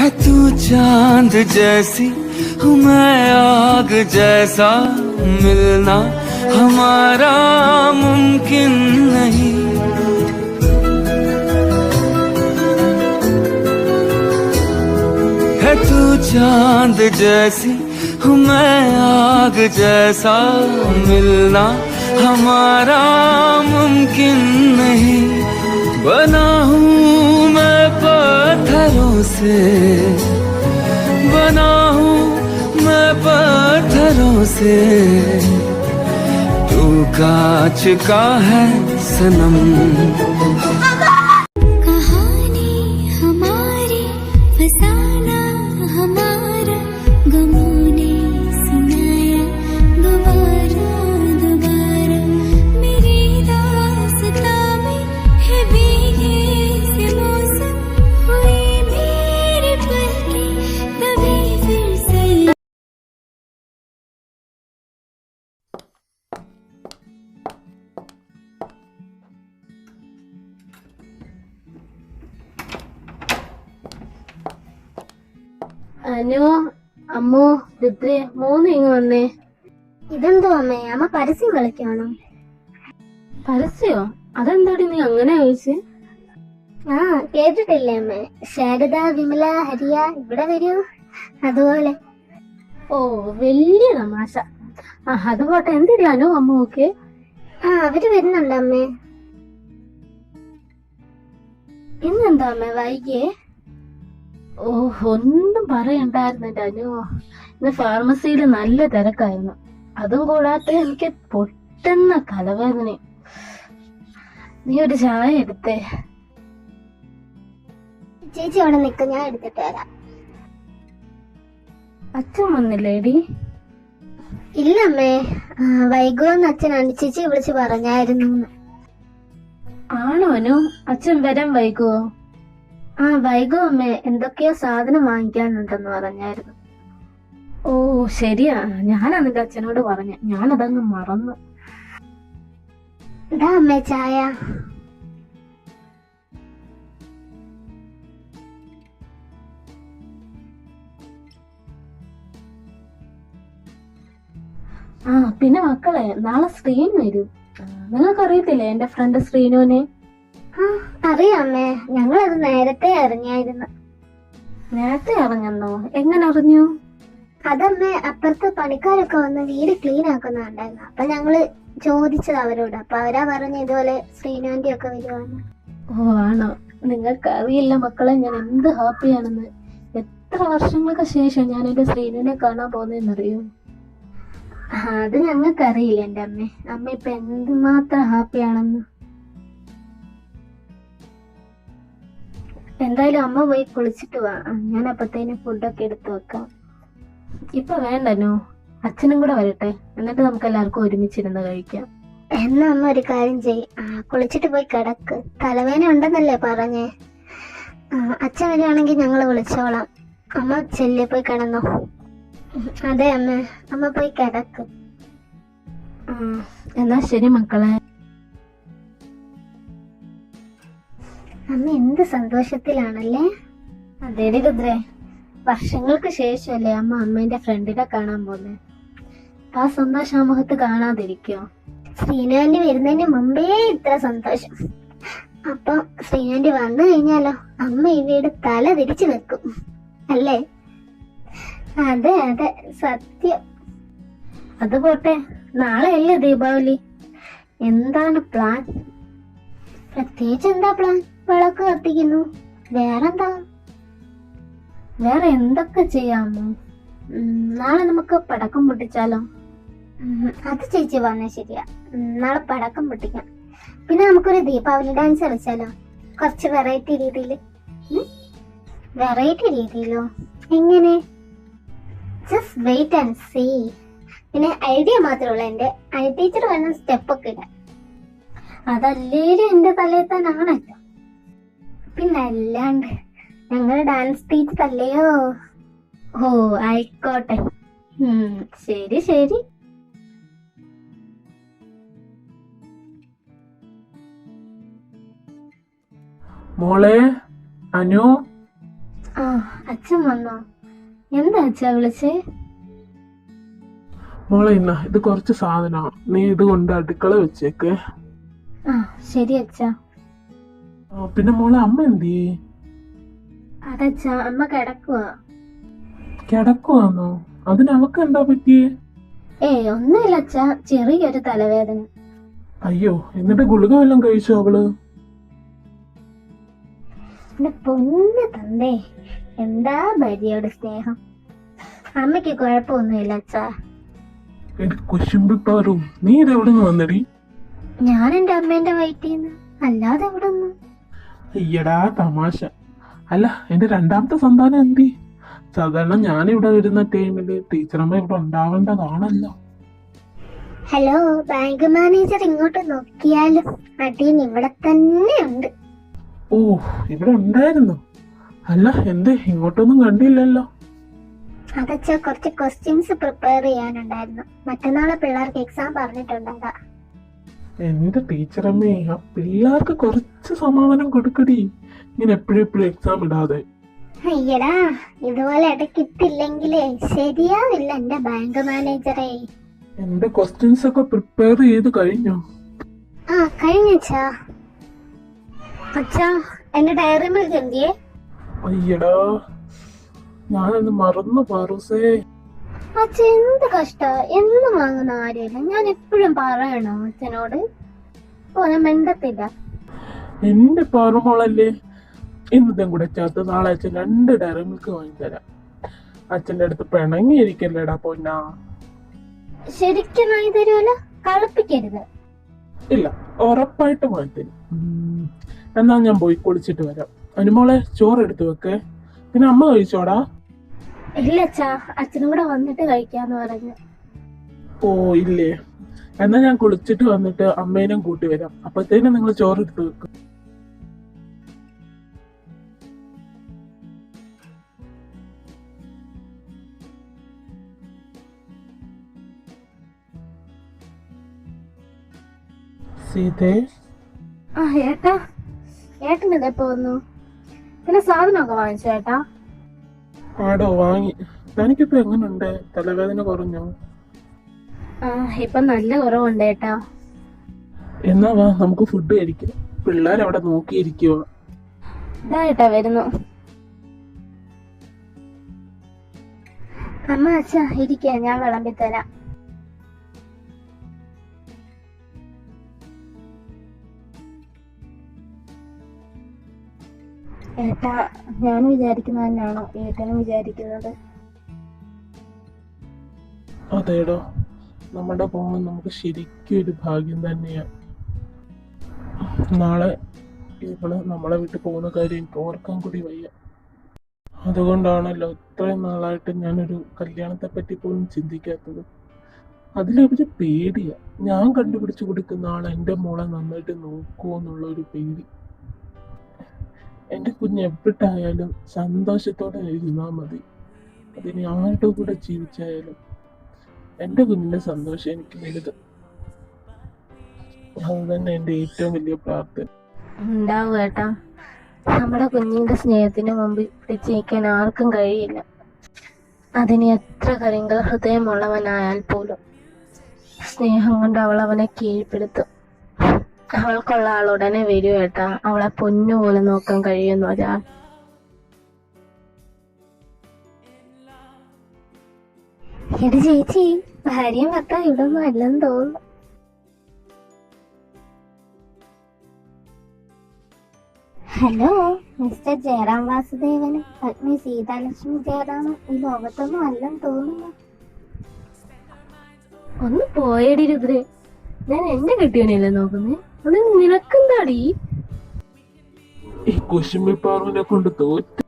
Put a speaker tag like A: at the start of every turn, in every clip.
A: है तू चाँद जैसी मैं आग जैसा। मिलना हमारा मुमकिन नहीं। है तू चाँद जैसी मैं आग जैसा। मिलना हमारा मुमकिन नहीं। बना हूँ मैं पत्थरों से। बना हूँ मैं पत्थरों से। तू कांच का है सनम।
B: അനു അമ്മു രുദ്രേ മൂന്ന് ഇങ്ങ് വന്നേ.
C: ഇതെന്തോ അമ്മേ? അമ്മ പരസ്യം കളിക്കാണോ?
B: പരസ്യോ? അതെന്താടി നീ അങ്ങനെ ചോദിച്ച്
C: ആ കേട്ടിട്ടില്ലേ അമ്മേ? ശാരദ വിമല ഹരിയ ഇവിടെ വരൂ. അതുപോലെ.
B: ഓ വലിയ തമാശ. ആ അത് പോട്ടെ. എന്തിരി അനു അമ്മ ഓക്കെ
C: ആ അവർ വരുന്നുണ്ട് അമ്മേ.
B: ഇന്നെന്താ അമ്മ വൈകിയേ? ഓ ഒന്നും പറയണ്ടായിരുന്നില്ല അനു. ഇന്ന് ഫാർമസിയിൽ നല്ല തിരക്കായിരുന്നു. അതും കൂടാതെ എനിക്ക് പൊട്ടുന്ന തലവേദന നീ ഒരു ചായ എടുത്തേ.
C: ചേച്ചി അവിടെ നിൽക്കും ഞാൻ എടുത്തിട്ട് വരാം.
B: അച്ഛൻ വന്നില്ലേടി?
C: ഇല്ല അമ്മേ. വൈകുമെന്ന് അച്ഛൻ അനുചേച്ചി വിളിച്ച് പറഞ്ഞായിരുന്നു.
B: ആണോ അനു? അച്ഛൻ വരാൻ വൈകുവോ
C: ആ വൈകോ അമ്മേ എന്തൊക്കെയോ സാധനം വാങ്ങിക്കാനുണ്ടെന്ന് പറഞ്ഞായിരുന്നു.
B: ഓ ശരിയാ. ഞാനാ നിന്റെ അച്ഛനോട് പറഞ്ഞ. ഞാനതങ്ങ് മറന്നു.
C: ഇതാ അമ്മേ ചായ.
B: ആ പിന്നെ മക്കളെ നാളെ സ്ക്രീൻ വരും. നിങ്ങൾക്കറിയത്തില്ലേ എന്റെ ഫ്രണ്ട് ശ്രീനുവിനെ?
C: ആ അറിയാം അമ്മേ ഞങ്ങളത് നേരത്തെ അറിഞ്ഞായിരുന്നു.
B: നേരത്തെ അറിഞ്ഞെന്നോ? എങ്ങനെ അറിഞ്ഞു?
C: അതമ്മേ അപ്പുറത്ത് പണിക്കാരൊക്കെ വന്ന് വീട് ക്ലീൻ ആക്കുന്നുണ്ടായിരുന്നു. അപ്പൊ ഞങ്ങൾ ചോദിച്ചത് അവരോട്. അപ്പൊ അവരാ പറഞ്ഞ ഇതുപോലെ ശ്രീനുവിന്റെ ഒക്കെ വരുവാന്ന്.
B: ഓ ആണോ? നിങ്ങൾക്ക് അറിയില്ല മക്കളെ ഞാൻ എന്ത് ഹാപ്പിയാണെന്ന്. എത്ര വർഷങ്ങൾക്ക് ശേഷം ഞാൻ എന്റെ ശ്രീനുവിനെ കാണാൻ പോകുന്നതെന്നറിയോ?
C: ആ, അത് ഞങ്ങൾക്ക് അറിയില്ല എന്റെ അമ്മ. അമ്മ ഇപ്പൊ എന്തുമാത്രം ഹാപ്പിയാണെന്ന്. എന്തായാലും അമ്മ പോയി കുളിച്ചിട്ട് വാ. ഞാൻ അപ്പത്തേനും ഫുഡൊക്കെ എടുത്തു വെക്കാം.
B: ഇപ്പൊ വേണ്ടനോ അച്ഛനും കൂടെ വരട്ടെ. എന്നിട്ട് നമുക്ക് എല്ലാവർക്കും ഒരുമിച്ചിരുന്ന് കഴിക്കാം.
C: എന്നാ അമ്മ ഒരു കാര്യം ചെയ് ആ, കുളിച്ചിട്ട് പോയി കിടക്ക്. തലവേന ഉണ്ടെന്നല്ലേ പറഞ്ഞേ? ആ, അച്ഛൻ വരികയാണെങ്കിൽ ഞങ്ങൾ വിളിച്ചോളാം അമ്മ ചെല്ലെ പോയി കിടന്നോ? അതെ അമ്മ. അമ്മ പോയി കിടക്ക്.
B: ഉം, എന്നാ ശരി മക്കളെ.
C: അമ്മ എന്ത് സന്തോഷത്തിലാണല്ലേ?
B: അതേടി രുദ്രേ. വർഷങ്ങൾക്ക് ശേഷമല്ലേ അമ്മ അമ്മേന്റെ ഫ്രണ്ടിനെ കാണാൻ പോന്നെ. ആ സന്തോഷം ആ മുഖത്ത് കാണാതിരിക്കോ?
C: ശ്രീനാന്റി വരുന്നതിന് മുമ്പേ ഇത്ര സന്തോഷം. അപ്പൊ ശ്രീനാന്റി വന്നു കഴിഞ്ഞാലോ അമ്മ ഈ വീട് തല തിരിച്ചു വെക്കും. അല്ലേ? അതെ അതെ. സത്യം.
B: അത് പോട്ടെ. നാളെ അല്ലേ ദീപാവലി? എന്താണ് പ്ലാൻ?
C: പ്രത്യേകിച്ച് എന്താ പ്ലാൻ? വിളക്ക് കത്തിക്കുന്നു. വേറെന്താ?
B: വേറെ എന്തൊക്കെ ചെയ്യാമോ നാളെ നമുക്ക് പടക്കം പൊട്ടിച്ചാലോ?
C: അത് ചേച്ചി പറഞ്ഞ ശരിയാ. നാളെ പടക്കം പൊട്ടിക്കാം. പിന്നെ നമുക്കൊരു ദീപാവലി ഡാൻസ് കളിച്ചാലോ? കുറച്ച് വെറൈറ്റി രീതിയിൽ വെറൈറ്റി രീതിയിലോ? എങ്ങനെ? ജസ്റ്റ് വെയിറ്റ് ആൻഡ് സീ പിന്നെ ഐഡിയ മാത്രമുള്ള എന്റെ ഐ ടീച്ചർ വേണം സ്റ്റെപ്പൊക്കെ ഇടാൻ
B: അതല്ലേലും എന്റെ തലയിൽ തന്നെയാണല്ലോ
C: പിന്നെ അല്ലാണ്ട് ഞങ്ങൾ ഡാൻസ് ടീച്ചർ അല്ലയോ?
B: ഓ ആയിക്കോട്ടെ. ശരി ശരി.
D: മോളെ അനു?
C: ആ അച്ഛൻ വന്നോ?
B: എന്താ അച്ഛാ വിളിച്ചേ?
D: മോളെ ഇന്ന ഇത് കുറച്ച് സാധനമാണ് നീ ഇത് കൊണ്ട് അടുക്കള വെച്ചേക്ക്.
B: ആ ശരി അച്ഛാ.
D: പിന്നെ മോളെ അമ്മ എന്തി
B: അതച്ഛാ അമ്മ കിടക്കുവാ.
D: കിടക്കുവാന്നോ? അതിന് അവക്ക് എന്താ പറ്റിയേ?
B: ഏ ഒന്നുമില്ല അച്ഛാ ചെറിയൊരു തലവേദന.
D: അയ്യോ എന്നിട്ട് ഗുളിക വല്ലതും കഴിച്ചോ അവൾ?
B: എന്റെ പൊന്ന് തന്നേ എന്താ ഭാര്യയോട് സ്നേഹം? അമ്മയ്ക്ക് കുഴപ്പമൊന്നുമില്ല അച്ഛാ
D: കുശുമ്പിപ്പാറു നീ ഇത് എവിടെ നിന്ന് വന്നടി?
B: ഞാൻ എന്റെ അമ്മേന്റെ വയറ്റിൽ നിന്ന് അല്ലാതെ എവിടെ നിന്ന്
D: അയ്യടാ തമാശ. അല്ല എന്റെ രണ്ടാമത്തെ സന്താനം എന്തി? സാധാരണ ഞാൻ ഇവിടെ വരുന്ന ടൈമിൽ ടീച്ചറമ്മ ഇവിടെ ഉണ്ടാവേണ്ടതാണല്ലോ.
C: ഹലോ ബാങ്ക് മാനേജർ ഇങ്ങോട്ട് നോക്കിയാലും അടിയൻ ഇവിടെ തന്നെ ഉണ്ട്.
D: ഓ ഇവിടെ ഉണ്ടായിരുന്നു. അല്ല എന്ത് ഇങ്ങോട്ടൊന്നും കണ്ടില്ലല്ലോ.
C: അതച്ചാ കുറച്ച് ക്വസ്റ്റ്യൻസ് പ്രിപ്പയർ ചെയ്യാനുണ്ടായിരുന്നു. മറ്റന്നാളെ പിള്ളേർക്ക് എക്സാം പറഞ്ഞിട്ടുണ്ട് അതാ
D: എന്റെ ടീച്ചറമ്മേ ആ പിള്ളേർക്ക് കുറച്ച് സമാധാനം കൊടുക്കടി. ഇങ്ങനെ എപ്പോഴും എപ്പോഴും എക്സാം ഇടാതെ.
C: അയ്യടാ ഇതുപോലെ ഇടക്കിട്ടില്ലെങ്കിലേ ശരിയാവില്ല എന്റെ ബാങ്ക് മാനേജറെ
D: എന്റെ ക്വസ്റ്റ്യൻസ് ഒക്കെ പ്രിപ്പയർ ചെയ്ത് കഴിഞ്ഞോ.
C: ആ കഴിഞ്ഞച്ചാ
B: അച്ഛാ. എന്റെ ഡയറി മിൽക്ക് എന്തിയേ
D: അയ്യടാ ഞാനത് മറന്നു പാറൂസേ.
B: അച്ഛ എന്ത് കഷ്ട. എന്നും വാങ്ങുന്ന ആരെയല്ല ഞാൻ എപ്പോഴും പറയണോ അച്ഛനോട്. ഓ ഞാൻ മിണ്ടത്തില്ല.
D: എന്റെ പാറുമോളല്ലേ? ഇന്നത്തെ കൂടെ ചേർത്ത് നാളെ അച്ഛൻ രണ്ട് ഡയറി മിൽക്ക് വാങ്ങിത്തരാം. അച്ഛന്റെ അടുത്ത് പിണങ്ങിയിരിക്കല്ലേടാ പൊന്നാ.
B: ശരിക്കും വാങ്ങി തരുമല്ലോ കളിപ്പിക്കരുത്.
D: ഇല്ല ഉറപ്പായിട്ട് വാങ്ങിത്തരും. എന്നാ ഞാൻ പോയി കുളിച്ചിട്ട് വരാം. അനുമോളെ ചോറ് എടുത്ത് വെക്കേ. പിന്നെ അമ്മ കഴിച്ചോടാ?
B: ഇല്ല അച്ഛാ അച്ഛനും കൂടെ വന്നിട്ട് കഴിക്കാന്ന് പറഞ്ഞു.
D: ഓ ഇല്ലേ. എന്നാ ഞാൻ കുളിച്ചിട്ട് വന്നിട്ട് അമ്മേനും കൂട്ടി വരാം. അപ്പത്തേനും നിങ്ങൾ ചോറ് എടുത്തു വെക്കും. സീതേ?
B: ആ ഏട്ടാ. ഏട്ടൻ ഇതെപ്പോ വന്നു? പിന്നെ സാധനമൊക്കെ വാങ്ങിച്ചു ഏട്ടാ?
D: ആടോ വാങ്ങി. തനിക്കിപ്പോ എങ്ങനുണ്ട്? തലവേദന കുറഞ്ഞോ?
B: ഇപ്പൊ നല്ല കുറവുണ്ട് ഏട്ടാ.
D: എന്നാ വാ നമുക്ക് ഫുഡ് കഴിക്കാം. പിള്ളേർ അവിടെ നോക്കിയിരിക്കുവോ.
B: ഇതാ ഏട്ടാ വരുന്നു. അമ്മ അച്ഛാ ഇരിക്കാ ഞാൻ വിളമ്പി തരാം. ഏട്ടാ ഞാൻ വിചാരിക്കുന്നത് തന്നെയാണോ ഏട്ടനും വിചാരിക്കുന്നത്?
D: അതേടോ നമ്മുടെ പോകുമ്പോൾ നമുക്ക് ശരിക്കും ഒരു ഭാഗ്യം തന്നെയാണ് നാളെ ഇവൾ നമ്മളെ വീട്ടിൽ പോകുന്ന കാര്യം ഓർക്കാൻ കൂടി വയ്യ. അതുകൊണ്ടാണല്ലോ ഇത്രയും നാളായിട്ട് ഞാനൊരു കല്യാണത്തെ പറ്റി പോലും ചിന്തിക്കാത്തത്. അതിലൊരു പേടിയാ. ഞാൻ കണ്ടുപിടിച്ചു കൊടുക്കുന്ന ആൾ എന്റെ മോളെ നന്നായിട്ട് നോക്കുമോ എന്നുള്ള ഒരു പേടി. എന്റെ കുഞ്ഞ് എവിട്ടായാലും സന്തോഷത്തോടെ ഇരുന്നാൽ മതി. അതിന് ആരുടെ കൂടെ ജീവിച്ചായാലും എന്റെ കുഞ്ഞിന്റെ സന്തോഷം എനിക്ക് വലുത്. അത് തന്നെ എന്റെ ഏറ്റവും വലിയ പ്രാർത്ഥന.
B: ഉണ്ടാവും നമ്മുടെ കുഞ്ഞിന്റെ സ്നേഹത്തിന് മുമ്പിൽ പിടിച്ചു ആർക്കും കഴിയില്ല. അതിന് എത്ര കരിങ്കൽ ഹൃദയമുള്ളവനായാൽ പോലും സ്നേഹം കൊണ്ട് അവൾ അവനെ കീഴ്പ്പെടുത്തും. അവൾക്കുള്ള ആൾ ഉടനെ വരും ഏട്ടാ. അവളെ പൊന്നുപോലെ നോക്കാൻ കഴിയുന്നു ഒരാൾ
C: എടി ചേച്ചി ഭാര്യയും ഭർത്താവ് ഇവിടെ ഒന്നും അല്ലെന്ന് തോന്നുന്നു. ഹലോ മിസ്റ്റർ ജയറാം വാസുദേവന് പത്നി സീതാലക്ഷ്മി ജയറാം ഈ ലോകത്തൊന്നും അല്ലെന്ന് തോന്നുന്നു.
B: ഒന്ന് പോയടി രുദ്രേ. ഞാൻ എന്റെ കെട്ടിയവനെയല്ലേ നോക്കുന്നേ? അത് നിനക്കെന്താടി?
D: ഈ കുശുമ്പിപ്പാറുവിനെ കൊണ്ട് തോറ്റ്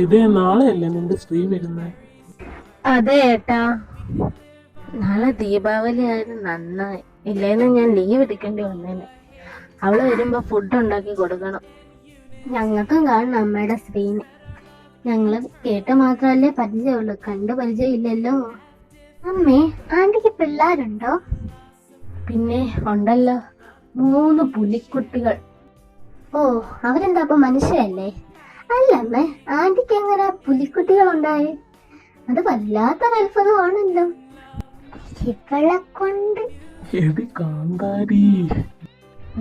D: ഇതേ നാളെയല്ലേ നിന്റെ സ്ത്രീ വരുന്നത്
B: അതെ ഏട്ടാ. നാളെ ദീപാവലി ആയത് നന്നായി. ഇല്ലേന്ന് ഞാൻ ലീവ് എടുക്കേണ്ടി വന്നേനെ. അവൾ വരുമ്പോ ഫുഡ് ഉണ്ടാക്കി കൊടുക്കണം. ഞങ്ങൾക്കും കാണണം അമ്മയുടെ സ്ത്രീനെ. ഞങ്ങൾ കേട്ട് മാത്രല്ലേ പരിചയമുള്ളൂ. കണ്ട് പരിചയമില്ലല്ലോ.
C: അമ്മേ ആന്റിക്ക് പിള്ളേരുണ്ടോ?
B: പിന്നെ ഉണ്ടല്ലോ മൂന്ന് പുലിക്കുട്ടികൾ.
C: ഓ അവരെന്താ അപ്പൊ മനുഷ്യരല്ലേ? അല്ലമ്മേ ആന്റിക്ക് എങ്ങനെ പുലിക്കുട്ടികൾ ഉണ്ടായി അത് വല്ലാത്തൊരു അത്ഭുതമാണല്ലോ ഇവളെ കൊണ്ട്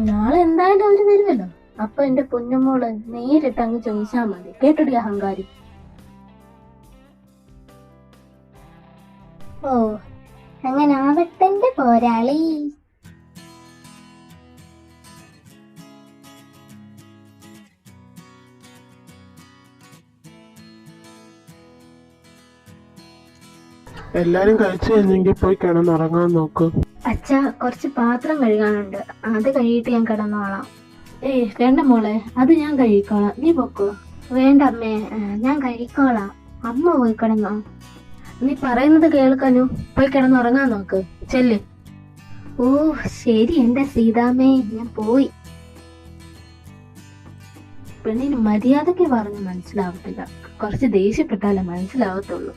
B: നാളെ എന്തായാലും അവർ വരുമല്ലോ. അപ്പൊ എന്റെ പൊന്നുമോൾ നേരിട്ട് അങ്ങ് ചോദിച്ചാ മതി. കേട്ടടി അഹങ്കാരി?
C: ഓ അങ്ങനെ ആവട്ടെ പോരാളി.
D: എല്ലാരും കഴിച്ചു കഴിഞ്ഞെങ്കിൽ പോയി കിടന്നുറങ്ങാൻ നോക്ക്.
B: അച്ഛ കുറച്ച് പാത്രം കഴുകാനുണ്ട്. അത് കഴുകിയിട്ട് ഞാൻ കിടന്നോളാം. ഏയ് വേണ്ട മോളെ അത് ഞാൻ കഴിക്കോളാം. നീ പൊക്കോ.
C: വേണ്ട അമ്മേ ഞാൻ കഴിക്കോളാം. അമ്മ പോയി കിടന്നോ.
B: നീ പറയുന്നത് കേൾക്കാനു പോയി കിടന്നുറങ്ങാൻ നോക്ക്. ചെല്ല്.
C: ഓ ശരി എന്റെ സീതാമേ ഞാൻ പോയി.
B: പെണ്ണിന് മര്യാദയ്ക്ക് പറഞ്ഞ് മനസ്സിലാവത്തില്ല. കുറച്ച് ദേഷ്യപ്പെട്ടാലേ മനസ്സിലാവത്തുള്ളൂ.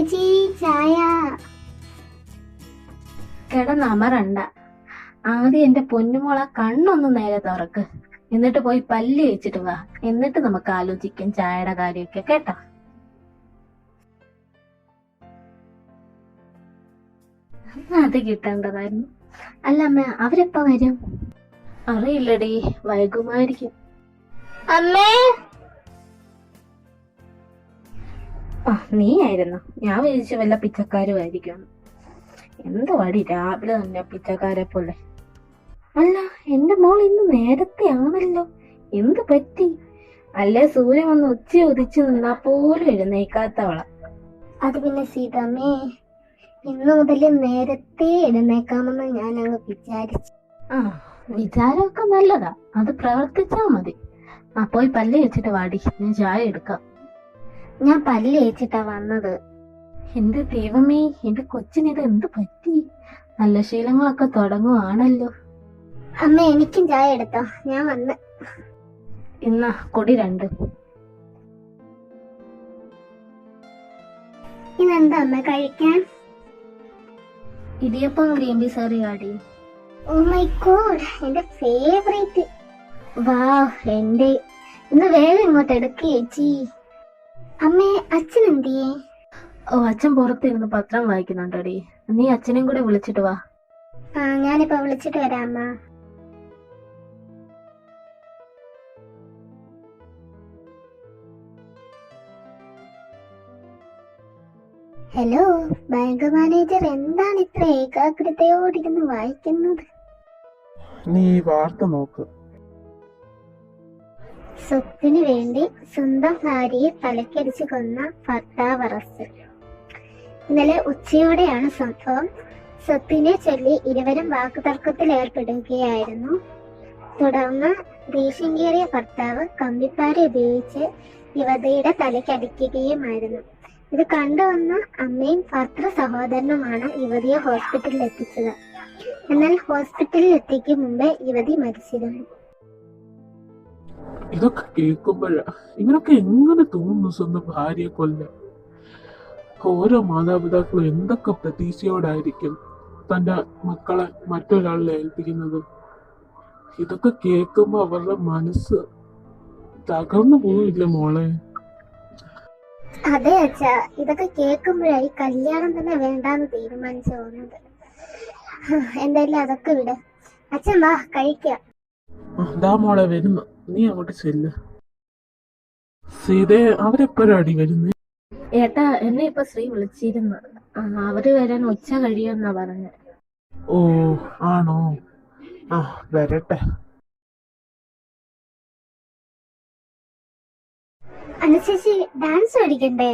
C: ചേച്ചി ചായ.
B: കിടന്നമറണ്ട. ആദ്യം എന്റെ പൊന്നുമോളെ കണ്ണൊന്ന് നേരെ തുറക്ക്. എന്നിട്ട് പോയി പല്ല് വെച്ചിട്ട് വാ. എന്നിട്ട് നമുക്ക് ആലോചിക്കാം ചായയുടെ കാര്യമൊക്കെ കേട്ടോ? അത് കിട്ടേണ്ടതായിരുന്നു.
C: അല്ല അമ്മ അവരെപ്പ വരും?
B: അറിയില്ലടി വൈകുമായിരിക്കും
C: അമ്മേ!
B: ആ നീ ആയിരുന്നു ഞാൻ വിചാരിച്ചു വല്ല പിച്ചക്കാരുമായിരിക്കും. എന്ത് വടി രാവിലെ തന്നെ പിച്ചക്കാരെ പോലെ. അല്ല എന്റെ മോൾ ഇന്ന് നേരത്തെ ആണല്ലോ. എന്ത് പറ്റി? അല്ലേ സൂര്യൻ വന്ന് ഉച്ച ഉദിച്ചു നിന്നാ പോലും എഴുന്നേക്കാത്തവള.
C: അത് പിന്നെ സീതാമേ ഇന്ന് മുതൽ നേരത്തെ എഴുന്നേക്കാമെന്ന് ഞാൻ അങ്ങ് വിചാരിച്ചു.
B: ആ വിചാരമൊക്കെ നല്ലതാ. അത് പ്രവർത്തിച്ചാ മതി. ആ പോയി പല്ല് വെച്ചിട്ട് വാടി. ഞാൻ ചായ എടുക്കാം.
C: ഞാൻ പല്ല് ഏച്ചിട്ടാ വന്നത്.
B: എന്റെ ദൈവമേ എന്റെ കൊച്ചിന് ഇത് എന്ത് പറ്റി? നല്ല ശീലങ്ങളൊക്കെ തുടങ്ങുവാണല്ലോ.
C: അമ്മ എനിക്കും ചായ എടുത്തോ? ഞാൻ വന്ന്.
B: ഇന്നാ കൊടി രണ്ട്.
C: ഇതെന്താ അമ്മ കഴിക്കാൻ?
B: ഇടിയപ്പം ഗ്രീൻ പീസ് കറിയാടി
C: ഓ മൈ ഗോഡ് എന്റെ ഫേവറേറ്റ്. വാ എന്റെ ഇന്ന് വേഗം ഇങ്ങോട്ട് എടുക്ക് ചേച്ചി. അമ്മേ അച്ഛൻ എന്തിയേ
B: ഓ അച്ഛൻ പുറത്തിരുന്ന് പത്രം വായിക്കുന്നുണ്ടടി. നീ അച്ഛനെയും കൂടെ വിളിച്ചിട്ട് വാ.
C: ആ ഞാനിപ്പോ വിളിച്ചിട്ട് വരാം അമ്മ. ഹലോ ബാങ്ക് മാനേജർ എന്താണ് ഇത്ര ഏകാഗ്രതയോടിരുന്ന് വായിക്കുന്നത്?
D: നീ ഈ വാർത്ത നോക്ക്.
C: സ്വത്തിന് വേണ്ടി സ്വന്തം ഭാര്യയെ തലക്കടിച്ച് കൊന്ന ഭർത്താവ് അറസ്റ്റ് ഇന്നലെ ഉച്ചയോടെയാണ് സംഭവം. സ്വത്തിനെ ചൊല്ലി ഇരുവരും വാക്കുതർക്കത്തിൽ ഏർപ്പെടുകയായിരുന്നു. തുടർന്ന് ദേഷ്യം കയറിയ ഭർത്താവ് കമ്പിപ്പാര ഉപയോഗിച്ച് യുവതിയുടെ തലക്കടിക്കുകയുമായിരുന്നു. ഇത് കണ്ടുവന്ന അമ്മയും ഭർത്തൃ സഹോദരനുമാണ് യുവതിയെ ഹോസ്പിറ്റലിൽ എത്തിച്ചത് എന്നാൽ ഹോസ്പിറ്റലിൽ എത്തിക്കും മുമ്പേ യുവതി മരിച്ചിരുന്നു.
D: ഇതൊക്കെ കേൾക്കുമ്പോഴാ ഇങ്ങനൊക്കെ എങ്ങനെ തോന്നുന്നു സ്വന്തം ഭാര്യയെ കൊല്ല ഓരോ മാതാപിതാക്കളും എന്തൊക്കെ പ്രതീക്ഷയോടായിരിക്കും തന്റെ മക്കളെ മറ്റൊരാളിൽ ഏൽപ്പിക്കുന്നത്? ഇതൊക്കെ കേൾക്കുമ്പോൾ അവരുടെ മനസ്സ് തകർന്നു പോവില്ല മോളെ?
C: അതെ അച്ഛാ ഇതൊക്കെ കേൾക്കുമ്പോഴായി കല്യാണം തന്നെ വേണ്ടാന്ന് തീരുമാനിച്ചു പോകുന്നത് എന്തായാലും അതൊക്കെ വിട്. അച്ഛൻ വാ കഴിക്കാം.
D: അതാ മോളെ വരുന്നു. നീ അങ്ങോട്ട് ചെല്ല്. സീതയെ അടി വരുന്നേ?
B: ഏട്ടാ എന്നെ ഇപ്പൊ ശ്രീ വിളിച്ചിരുന്നു. ആ, അവർ വരാൻ ഉച്ച കഴിയുമെന്നാ പറഞ്ഞത്
D: ഓ ആണോ? ആ വരട്ടെ.
C: അനുശേഷി ഡാൻസ് പഠിക്കണ്ടേ?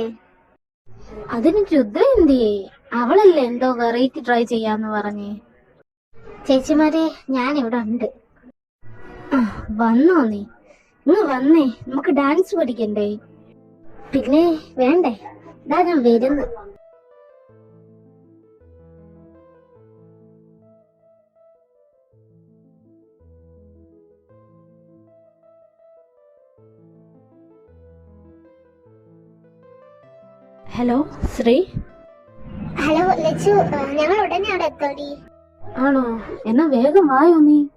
B: അതിന് രുദ്ര എന്തിയേ? അവളല്ലേ എന്തോ വെറൈറ്റി ട്രൈ ചെയ്യാന്ന് പറഞ്ഞേ.
C: ചേച്ചിമാരെ ഞാൻ ഇവിടെ ഉണ്ട്.
B: വന്നോ നീ? ഇന്ന് വന്നേ. നമുക്ക് ഡാൻസ് പഠിക്കണ്ടേ?
C: പിന്നെ വേണ്ടേ? ഇതാ ഞാൻ വരുന്നു.
B: ഹലോ ശ്രീ?
C: ഹലോ ലച്ചു. ഞങ്ങൾ ഉടനെ അവിടെ എത്തോടി.
B: ആണോ? എന്നാ വേഗം വായോ നീ.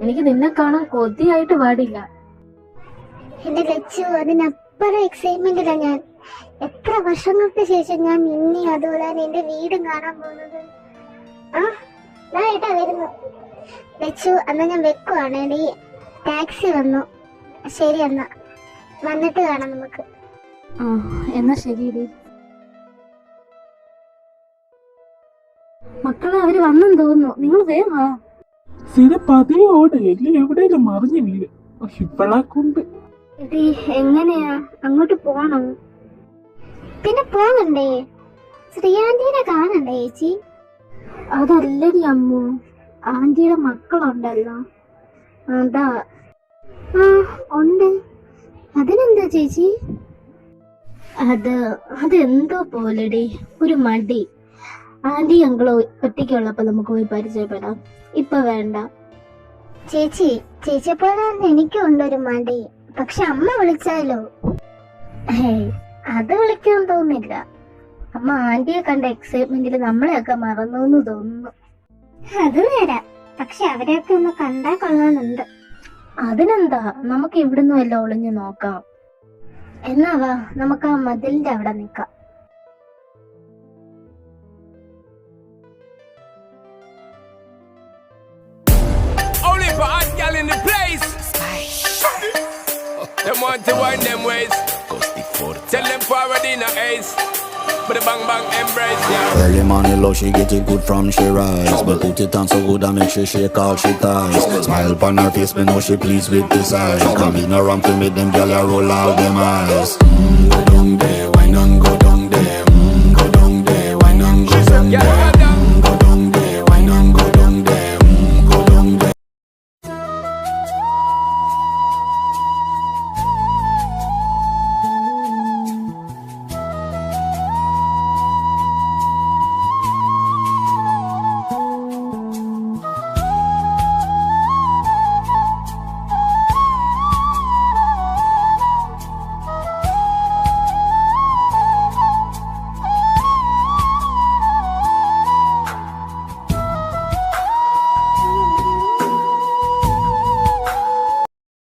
B: എനിക്ക് നിന്നെ കാണാൻ കൊതിയായിട്ട് പാടില്ല.
C: എന്റെ ലച്ചു അതിനപ്പുറം എക്സൈറ്റ്മെന്റിലാ ഞാൻ. എത്ര വർഷങ്ങൾക്ക് ശേഷം ഞാൻ നിന്നെ അതുപോലെ എന്റെ വീടും കാണാൻ പോകുന്നത്? ആ ഞാൻ ഏട്ടാ വരുന്നു. ലച്ചു എന്നാ ഞാൻ വെക്കുവാണ്. ടാക്സി വന്നു. ശരി എന്നാ. വന്നിട്ട് കാണാം നമുക്ക്.
B: ആ എന്നാ ശരിയടി മക്കളെ അവർ വന്നെന്ന് തോന്നുന്നു. നിങ്ങൾ വേഗം വാ.
D: സ്ഥിരം പതിയെ ഓട് എല്ലാം എവിടെയെങ്കിലും മറിഞ്ഞു വീട് ഇവളെ കൊണ്ട്
C: എടി എങ്ങനെയാ? അങ്ങോട്ട് പോണോ? പിന്നെ പോകണ്ടേ ശ്രീയാന്റീനെ കാണണ്ടേ ചേച്ചി?
B: അതല്ലടി അമ്മു. ആന്റിയുടെ മക്കളുണ്ടല്ലോ. അതാ.
C: ആ ഉണ്ട്. അതിനെന്താ ചേച്ചി?
B: അത് അതെന്തോ പോലെടി. ഒരു മടി. ആന്റി അങ്കിൾ ഒറ്റയ്ക്കുള്ളപ്പോ നമുക്ക് പോയി പരിചയപ്പെടാം. ഇപ്പൊ വേണ്ട.
C: ചേച്ചി ചേച്ചിയെ പോലെ തന്നെ എനിക്കും ഉണ്ടൊരു മടി. പക്ഷെ അമ്മ വിളിച്ചാലോ?
B: ഹേയ് അത് വിളിക്കാൻ തോന്നില്ല. അമ്മ ആന്റിയെ കണ്ട എക്സൈറ്റ്മെന്റിൽ നമ്മളെയൊക്കെ മറന്നു എന്ന് തോന്നുന്നു.
C: അത് നേരാ. പക്ഷെ അവരെയൊക്കെ ഒന്ന് കണ്ടാ കൊള്ളാനുണ്ട്.
B: അതിനെന്താ? നമുക്ക് ഇവിടുന്ന് വല്ല ഒളിഞ്ഞു നോക്കാം. എന്നാ വാ നമുക്ക് ആ മതിലിന്റെ അവിടെ നിക്കാം
A: Them want to wind them ways. Tell them forward in a ace. But the bang bang embrace, yeah.
E: Early money low, she get it good from she rise But put it on so good and make she shake all she ties Smile upon her face, me know she pleased with this eyes Come in around to make them gyal roll out them eyes mm,